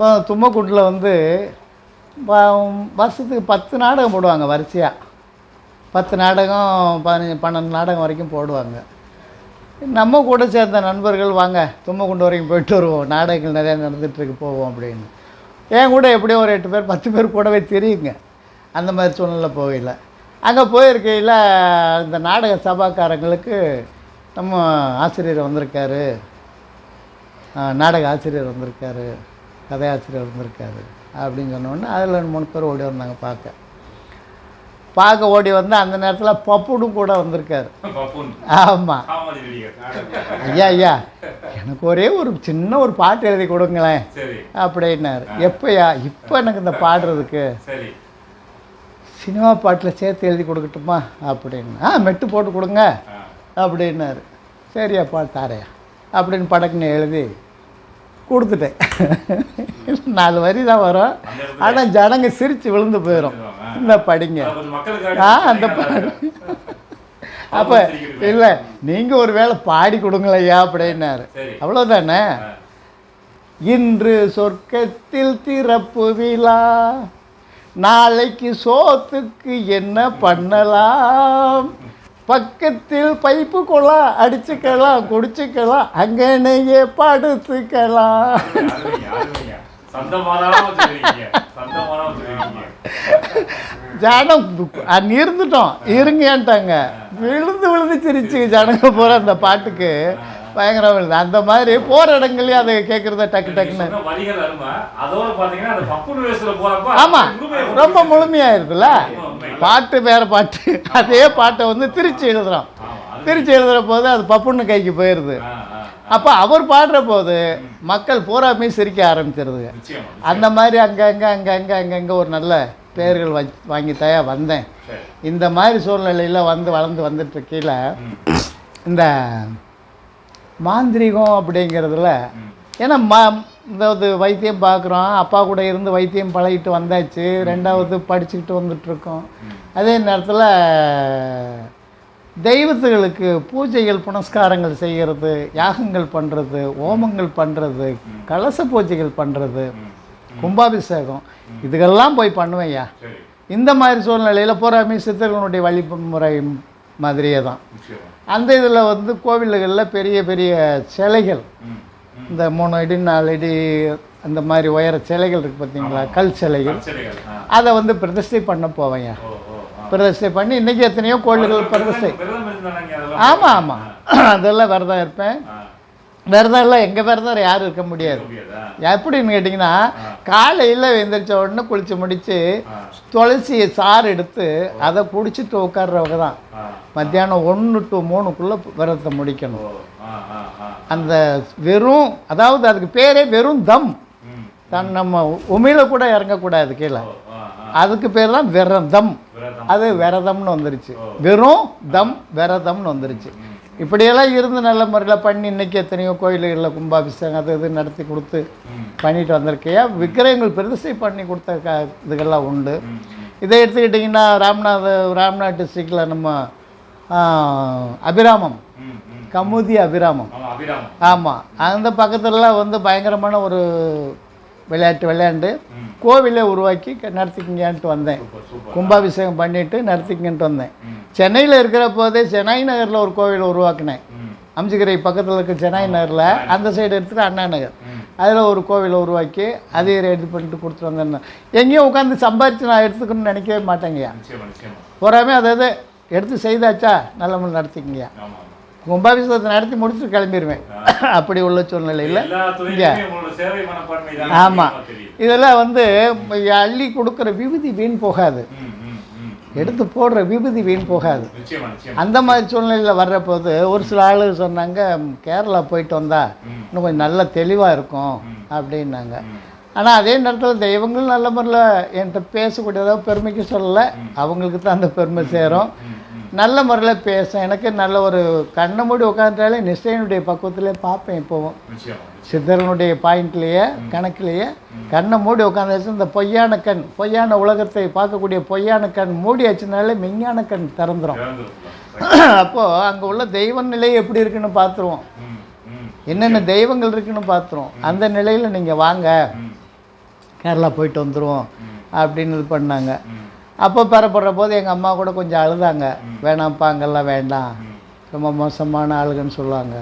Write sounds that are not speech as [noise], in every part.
இப்போ தும்மக்கூட்டில் வந்து வருஷத்துக்கு பத்து நாடகம் போடுவாங்க வரிசையாக பத்து நாடகம் பதினஞ்சு பன்னெண்டு நாடகம் வரைக்கும் போடுவாங்க. நம்ம கூட சேர்ந்த நண்பர்கள் வாங்க தும்மக்குண்டு வரைக்கும் போயிட்டு வருவோம். நாடகங்கள் நிறையா நடந்துகிட்ருக்கு போவோம் அப்படின்னு. என் கூட எப்படியோ ஒரு எட்டு பேர் பத்து பேர் கூடவே தெரியுங்க. அந்த மாதிரி சூழ்நிலை போகல அங்கே போயிருக்கையில் இந்த நாடக சபாக்காரங்களுக்கு நம்ம ஆசிரியர் வந்திருக்காரு. நாடக ஆசிரியர் வந்திருக்காரு. கதையாசிரியர் வந்திருக்காரு அப்படின்னு சொன்னோடனே அதில் ரெண்டு மூணு பேர் ஓடி வந்தாங்க பார்க்க. பார்க்க ஓடி வந்து அந்த நேரத்தில் பப்புடும் கூட வந்திருக்காரு. ஆமாம் ஐயா ஐயா எனக்கு ஒரே ஒரு சின்ன ஒரு பாட்டு எழுதி கொடுங்களேன் அப்படின்னாரு. எப்போயா? இப்போ எனக்கு இந்த பாடுறதுக்கு சினிமா பாட்டில் சேர்த்து எழுதி கொடுக்கட்டுமா? அப்படின்னு. ஆ மெட்டு போட்டு கொடுங்க. அப்படின்னாரு. சரியா பாட்டு தாரையா. அப்படின்னு படக்குன்னு எழுதி கொடுத்துட்டேன். நாலு வரி தான் வரும். ஆனால் ஜனங்க சிரித்து விழுந்து போயிடும். இந்த படிங்க. ஆ அந்த அப்போ இல்லை நீங்கள் ஒரு வேளை பாடி கொடுங்களையா அப்படின்னாரு. அவ்வளோதானே. இன்று சொர்க்கத்தில் திறப்பு விழா. நாளைக்கு சோத்துக்கு என்ன பண்ணலாம்? பக்கத்தில் பைப்பு குழா அடிச்சுக்கலாம் குடிச்சுக்கலாம் அங்கனையே படுத்துக்கலாம். ஜனம் அங்க இருந்துட்டோம் இருங்கன்ட்டாங்க. விழுந்து விழுந்து சிரிச்சு ஜனங்க போகிற அந்த பாட்டுக்கு. பயங்கரம் விழுது அந்த மாதிரி போகிற இடங்கள்லயும் அதை கேட்குறத டக்கு டக்குன்னு. சொன்ன வரிகள் அருமை. அதோட பாத்தீங்கன்னா அந்த பப்புன் வேஷத்துல போறப்ப ஆமா. முழுமையா ரொம்ப முழுமையாயிருதுல்ல. உண்மை. பாட்டு வேற பாட்டு. அதே பாட்டை வந்து திருச்சி அது- திருச்சி எழுதுற போது அது பப்புன்னு கைக்கு போயிடுது. அப்போ அவர் பாடுற போது மக்கள் பூராமே சிரிக்க ஆரம்பிச்சிருதுங்க. நிச்சயமா, அந்த மாதிரி அங்கங்கே அங்கங்கே அங்கங்கே ஒரு நல்ல பேர்கள் வச் வாங்கி தயா வந்தேன். இந்த மாதிரி சூழ்நிலையில் வந்து வளர்ந்து வந்துட்டு ம், இந்த மாந்திரிகம் அப்படிங்கிறதுல. ஏன்னா மா இந்த வைத்தியம் பார்க்குறோம் அப்பா கூட இருந்து வைத்தியம் பழகிட்டு வந்தாச்சு ரெண்டாவது படிச்சுக்கிட்டு வந்துட்டுருக்கோம். அதே நேரத்தில் தெய்வத்துகளுக்கு பூஜைகள் புனஸ்காரங்கள் செய்கிறது யாகங்கள் பண்ணுறது ஓமங்கள் பண்ணுறது கலச பூஜைகள் பண்ணுறது கும்பாபிஷேகம் இதுக்கெல்லாம் போய் பண்ணுவேன்யா இந்த மாதிரி சூழ்நிலையில் பூராமே சித்தர்களுடைய வழிமுறை மாதிரியே தான். அந்த இதில் வந்து கோவில்களில் பெரிய பெரிய சிலைகள். இந்த மூணு அடி நாலு அடி அந்த மாதிரி உயர சிலைகள் இருக்குது பார்த்தீங்களா? கல் சிலைகள். அதை வந்து பிரதிஷ்டை பண்ண போவேன். பிரதிஷ்டை பண்ணி இன்றைக்கி எத்தனையோ கோயில்கள் பிரதிஷ்டை? ஆமாம் ஆமாம் அதெல்லாம் விரதம் இருப்பேன். விரதம் இல்லை எங்கள் விரதம் யாரும் இருக்க முடியாது? எப்படின்னு கேட்டிங்கன்னா காலையில் எழுந்திரிச்ச உடனே குளித்து முடித்து துளசியை சாறு எடுத்து அதை குடிச்சிட்டு உட்கார்றவங்க தான். மத்தியானம் ஒன்று டு மூணுக்குள்ளே விரதத்தை முடிக்கணும். அந்த வெறும் அதாவது அதுக்கு பேரே வெறும் தம். தன் நம்ம உமிழ கூட இறங்கக்கூடாது கீழே. அதுக்கு பேர் தான் விரதம். அது விரதம்னு வந்துருச்சு. வெறும் தம் விரதம்னு வந்துருச்சு. இப்படியெல்லாம் இருந்து நல்ல முறையில் பண்ணி இன்னைக்கு எத்தனையோ கோயில்களில் கும்பாபிஷேகம் அது இது நடத்தி கொடுத்து பண்ணிட்டு வந்திருக்கையா விக்கிரகங்கள் பிரதிஷ்டை பண்ணி கொடுத்த க இதுகள்லாம் உண்டு. இதை எடுத்துக்கிட்டிங்கன்னா ராம்நாத் ராம்நாத் டிஸ்ட்ரிக்டில் நம்ம அபிராமம். கமுதி அபிராமம் ஆமா, அபிராமம். ஆமாம் அந்த பக்கத்துலலாம் வந்து பயங்கரமான ஒரு விளையாட்டு விளையாண்டு. கோவிலை உருவாக்கி நடத்திக்கிங்கன்ட்டு வந்தேன். கும்பாபிஷேகம் பண்ணிட்டு நடத்திக்கிங்கன்ட்டு வந்தேன் சென்னையில் இருக்கிற போதே சென்னை நகரில் ஒரு கோவில் உருவாக்கினேன். அம்சிக்கரை பக்கத்தில் இருக்க சென்னை நகரில் அந்த சைடு எடுத்துட்டு அண்ணா நகர். அதில் ஒரு கோவிலை உருவாக்கி அதையும் ரெடி பண்ணிட்டு கொடுத்துட்டு வந்தேன். எங்கேயும் உட்காந்து சம்பாரித்து நான் எடுத்துக்கணும்னு நினைக்கவே மாட்டேங்கய்யா. பூராமே அதாவது எடுத்து செய்தாச்சா? நல்ல முறை நடத்திக்கங்கய்யா. கும்பாபிஷேகத்தை நடத்தி முடிச்சுட்டு கிளம்பிடுவேன் [laughs] அப்படி உள்ள சூழ்நிலையில். ஆமாம். இதெல்லாம் வந்து அள்ளி கொடுக்குற விபூதி வீண் போகாது. எடுத்து போடுற விபூதி வீண் போகாது. அந்த மாதிரி சூழ்நிலையில் வர்ற போது ஒரு சில ஆளு சொன்னாங்க "ம், கேரளா போயிட்டு வந்தா. இன்னும் கொஞ்சம் நல்ல தெளிவாக இருக்கும் அப்படின்னாங்க. ஆனால் அதே நேரத்தில் தெய்வங்கள் நல்ல முறையில் என்கிட்ட பேசக்கூடியதோ பெருமைக்கு சொல்லலை. அவங்களுக்கு தான் அந்த பெருமை சேரும். நல்ல முறையில் பேசும் எனக்கு நல்ல ஒரு கண்ணை மூடி உட்காந்துட்டாலே நிச்சயனுடைய பக்குவத்திலே பார்ப்பேன் இப்போவும் சித்தரனுடைய பாயிண்ட்லேயே கணக்குலேயே கண்ணை மூடி உட்காந்தாச்சு இந்த பொய்யான கண் பொய்யான உலகத்தை பார்க்கக்கூடிய பொய்யான கண் மூடி வச்சுனாலே மெய்ஞான கண் இழந்திருக்கலாம். அப்போது அங்கே உள்ள தெய்வ நிலை எப்படி இருக்குன்னு பார்த்துருவோம். என்னென்ன தெய்வங்கள் இருக்குன்னு பார்த்துருவோம் அந்த நிலையில் நீங்கள் வாங்க. கேரளா போயிட்டு வந்துடுவோம். அப்படின்னு இது பண்ணாங்க. அப்போ பெறப்படுற போது எங்கள் அம்மா கூட கொஞ்சம் அழுதாங்க வேணாம்ப்பா அங்கெல்லாம் வேண்டாம். ரொம்ப மோசமான ஆளுங்கன்னு சொல்லுவாங்க.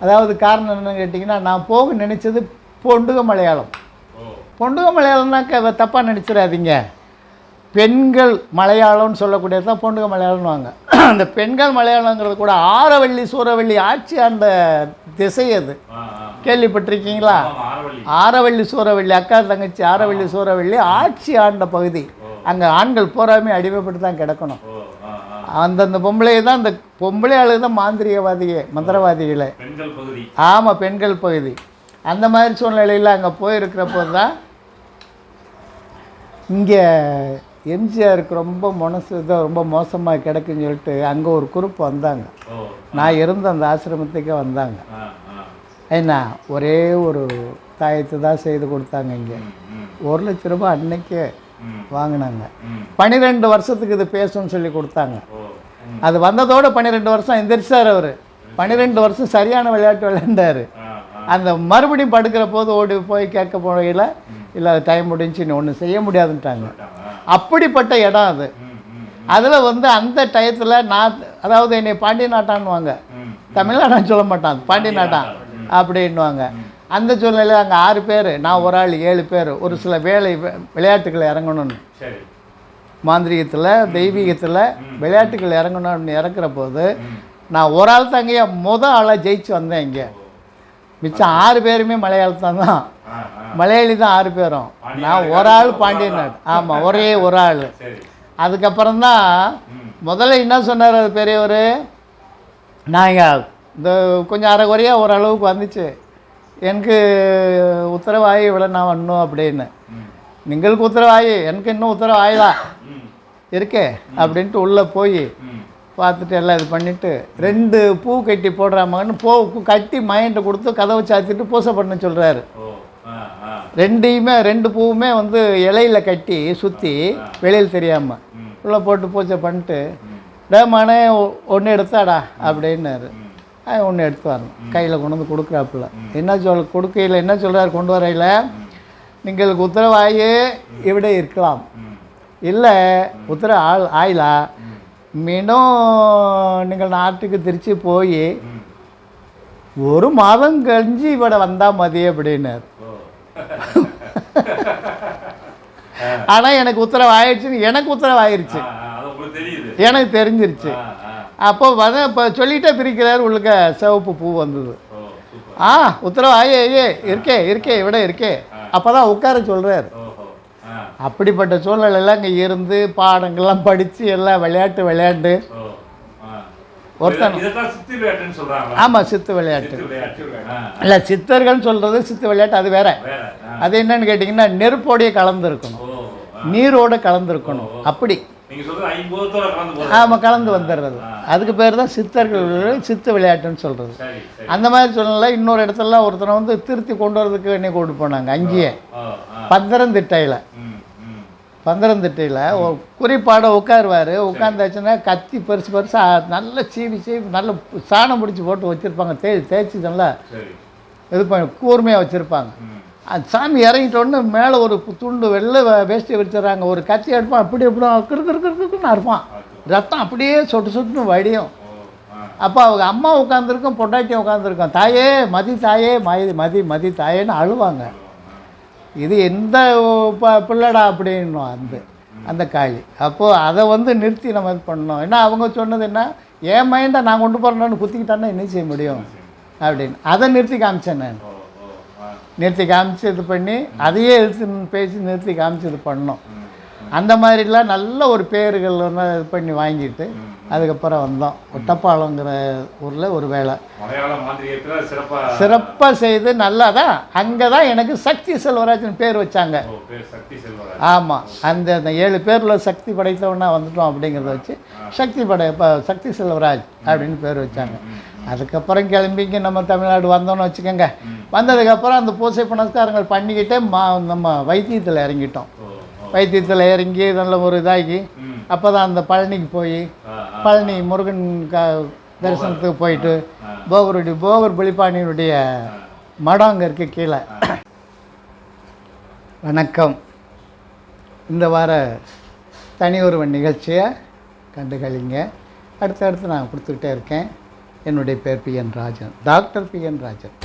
அதாவது காரணம் என்னன்னு கேட்டிங்கன்னா நான் போக நினச்சது பொண்டுக மலையாளம். பொண்டுக மலையாளம்னாக்க தப்பாக நினச்சிடாதீங்க. பெண்கள் மலையாளம்னு சொல்லக்கூடியது தான் பொண்டுக மலையாளம்னுவாங்க. [clears throat] அந்த பெண்கள் மலையாளங்கிறது கூட ஆரவள்ளி சூரவள்ளி ஆட்சி அந்த திசை அது. கேள்விப்பட்டிருக்கீங்களா? ஆரவள்ளி. சூரவள்ளி அக்கா தங்கச்சி ஆரவள்ளி சூரவள்ளி ஆட்சி ஆண்ட பகுதி. அங்கே ஆண்கள் பூராமே அடிமைப்பட்டு தான் கிடக்கணும். அந்தந்த பொம்பளை தான் அந்த பொம்பளை ஆளு தான் மாந்திரிகவாதியே மந்திரவாதிகளே. ஆமாம் பெண்கள் பகுதி. அந்த மாதிரி சூழ்நிலையில் அங்கே போயிருக்கிறப்போ தான் இங்கே எம்ஜிஆருக்கு ரொம்ப மனசு இதோ ரொம்ப மோசமாக கிடக்குன்னு சொல்லிட்டு அங்கே ஒரு குரூப் வந்தாங்க. நான் இருந்த அந்த ஆசிரமத்துக்கே வந்தாங்க. என்ன ஒரே ஒரு தாயத்தை தான் செய்து கொடுத்தாங்க இங்கே. ஒரு லட்ச ரூபாய் அன்னைக்கே. வாங்கினாங்க. பன்னிரெண்டு வருஷத்துக்கு இது பேசும்னு சொல்லி கொடுத்தாங்க. அது வந்ததோட பன்னிரெண்டு வருஷம் எந்திரிச்சார் அவர். பன்னிரெண்டு வருஷம் சரியான விளையாட்டு விளையாண்டாரு. அந்த மறுபடியும் படுக்கிற போது ஓடி போய் கேட்க போகையில் இல்லை டைம் முடிஞ்சு நீ ஒன்றும் செய்ய முடியாதுன்ட்டாங்க. அப்படிப்பட்ட இடம் அது. அதில் வந்து அந்த டயத்தில் நான் அதாவது என்னை பாண்டிய நாட்டான்னுவாங்க. தமிழ்நாடான்னு சொல்ல மாட்டான். பாண்டிய நாட்டான் அப்படின்னுவாங்க. அந்த சூழ்நிலையில் அங்கே ஆறு பேர் நான் ஒரு ஆள் ஏழு பேர் ஒரு சில வேலை விளையாட்டுகள் இறங்கணும்னு. மாந்திரிகத்தில் தெய்வீகத்தில் விளையாட்டுகள் இறங்கணும்னு இறக்குற போது. நான் ஒரு ஆள் தாங்க முத ஆளாக ஜெயிச்சு வந்தேன் இங்கே. மிச்சம் ஆறு பேருமே மலையாளத்தான் தான். மலையாளி தான் ஆறு பேரும். நான் ஒரு ஆள் பாண்டிய நாடு ஆமாம் ஒரே ஒரு ஆள். அதுக்கப்புறம் தான். முதல்ல என்ன சொன்னார் அது பெரியவர்? நான் இங்க இந்த கொஞ்சம் அரை குறையாக ஓரளவுக்கு வந்துச்சு. எனக்கு உத்தரவாயி இவ்வளோ நான் வரணும் அப்படின்னு ம். நீங்களுக்கு உத்தரவாயி எனக்கு இன்னும் உத்தரவாயுதா. இருக்கே அப்படின்ட்டு உள்ளே போய். பார்த்துட்டு எல்லாம் இது பண்ணிவிட்டு ரெண்டு பூ கட்டி போடுற மகன் பூ கட்டி மைண்ட்டை கொடுத்து கதவை சாத்திட்டு பூசை பண்ண சொல்கிறாரு. ரெண்டையுமே ரெண்டு பூவுமே வந்து இலையில கட்டி சுற்றி வெளியில் தெரியாமல். உள்ளே போட்டு பூஜை பண்ணிட்டு. டே மனே ஒன்று எடுத்தாடா அப்படின்னாரு. ஒன்று எடுத்து வரணும் கையில் கொண்டு வந்து கொடுக்குறாப்புல. என்ன சொல் கொடுக்கையில் என்ன சொல்கிறார் கொண்டு வரையில்? நீங்கள் உத்தரவாயு இவிட இருக்கலாம். இல்லை உத்தர ஆள் ஆயிலா. மீண்டும் நீங்கள் நாட்டுக்கு திருச்சி போய். ஒரு மாதம் கழிஞ்சு இவட வந்தா மதி அப்படின்னாரு. [laughs] ஆனால் எனக்கு உத்தரவு ஆயிடுச்சுன்னு எனக்கு உத்தரவு ஆயிடுச்சு ஆ, ஆ, அது உங்களுக்கு தெரியுது. எனக்கு தெரிஞ்சிருச்சு. அப்போ வந்து இப்போ சொல்லிட்டே பிரிக்கிறார் உள்ளுக்க சிவப்பு பூ வந்தது. ஆ உத்தரவு ஆயே ஐயே இருக்கே இருக்கே இவிட இருக்கே. அப்போ தான் உட்கார சொல்கிறார் அப்படிப்பட்ட சூழ்நிலையெல்லாம் இங்கே இருந்து பாடங்கள்லாம் படித்து எல்லாம் விளையாட்டு விளையாண்டு ஒருத்தன் ஆமாம் சித்து விளையாட்டு. இல்லை. சித்தர்கள்னு சொல்கிறது சித்து விளையாட்டு அது வேற. அது என்னன்னு கேட்டிங்கன்னா நெருப்போடைய கலந்துருக்கணும். நீரோட கலந்துருக்கணும். அப்படி. ஆமாம் கலந்து வந்துடுறது. அதுக்கு பேர் தான் சித்தர்கள் சித்து விளையாட்டுன்னு சொல்கிறது அந்த மாதிரி சொல்லல இன்னொரு இடத்துல ஒருத்தனை வந்து திருத்தி கொண்டு வரதுக்கு என்னை கூட்டு போனாங்க அங்கேயே. பந்தரந்திட்டையில். பந்தரந்திட்டையில் குறிப்பாட உட்காருவார் உட்காந்தாச்சுன்னா கத்தி பெருசு பெருசாக நல்ல சீவி சீவி நல்ல சாணம் பிடிச்சி போட்டு வச்சுருப்பாங்க தே தேய்ச்சி நல்லா இது பண்ணி கூர்மையாக வச்சுருப்பாங்க. சாமி இறங்கிட்டோன்னு மேலே ஒரு துண்டு வெள்ளை வேஷ்டியை வேஷ்டி ஒரு கத்தி எடுப்பான் அப்படி இப்படி கிரு கிறு கிறு ரத்தம் அப்படியே சொட்டு சொட்டுன்னு வடியும். அப்போ அவங்க அம்மா உட்காந்துருக்கும் பொண்டாட்டி உட்காந்துருக்கோம் தாயே மதி தாயே மதி மதி மதி தாயேன்னு அழுவாங்க. இது எந்த ப பிள்ளடா அப்படின்னும் அந்த அந்த காளி. அப்போது அதை வந்து நிறுத்தி நம்ம இது பண்ணோம் ஏன்னா அவங்க சொன்னது என்ன? என் மைண்டை நான் கொண்டு போகிறேன்னு குத்திக்கிட்டான்னா என்ன செய்ய முடியும்? அப்படின்னு. அதை நிறுத்தி காமிச்சேன் நான். நிறுத்தி காமிச்சு இது பண்ணி அதையே எழுத்து பேசி நிறுத்தி காமிச்சு இது பண்ணோம். அந்த மாதிரிலாம் நல்ல ஒரு பேர்கள் இது பண்ணி வாங்கிட்டு அதுக்கப்புறம் வந்தோம். ஒட்டப்பாளங்கிற ஊரில் ஒரு வேலை. சிறப்பாக செய்து நல்லா தான் அங்கே தான் எனக்கு சக்தி செல்வராஜன் பேர் வச்சாங்க. ஆமாம் அந்த அந்த ஏழு பேரில் சக்தி படைத்தவனா வந்துட்டோம் அப்படிங்கிறத வச்சு சக்தி படை இப்போ சக்தி செல்வராஜ் அப்படின்னு பேர் வச்சாங்க. அதுக்கப்புறம் கிளம்பிங்க நம்ம தமிழ்நாடு வந்தோம்னு வச்சுக்கோங்க. வந்ததுக்கப்புறம் அந்த பூசை புனஸ்காரங்கள் பண்ணிக்கிட்டே மா நம்ம வைத்தியத்தில் இறங்கிட்டோம். வைத்தியத்தில் இறங்கி நல்ல ஒரு இதாகி அப்போ தான் அந்த பழனிக்கு போய் பழனி முருகன் க தரிசனத்துக்கு போயிட்டு போகருடைய போகர் புலிப்பாணியினுடைய மடம் அங்கே இருக்கு கீழே. வணக்கம். இந்த வார தனி ஒருவன் நிகழ்ச்சியை கண்டுகளிங்க. அடுத்தடுத்து நான் கொடுத்துக்கிட்டே இருக்கேன். என்னுடைய பேர் B N Rajan. Doctor B N Rajan.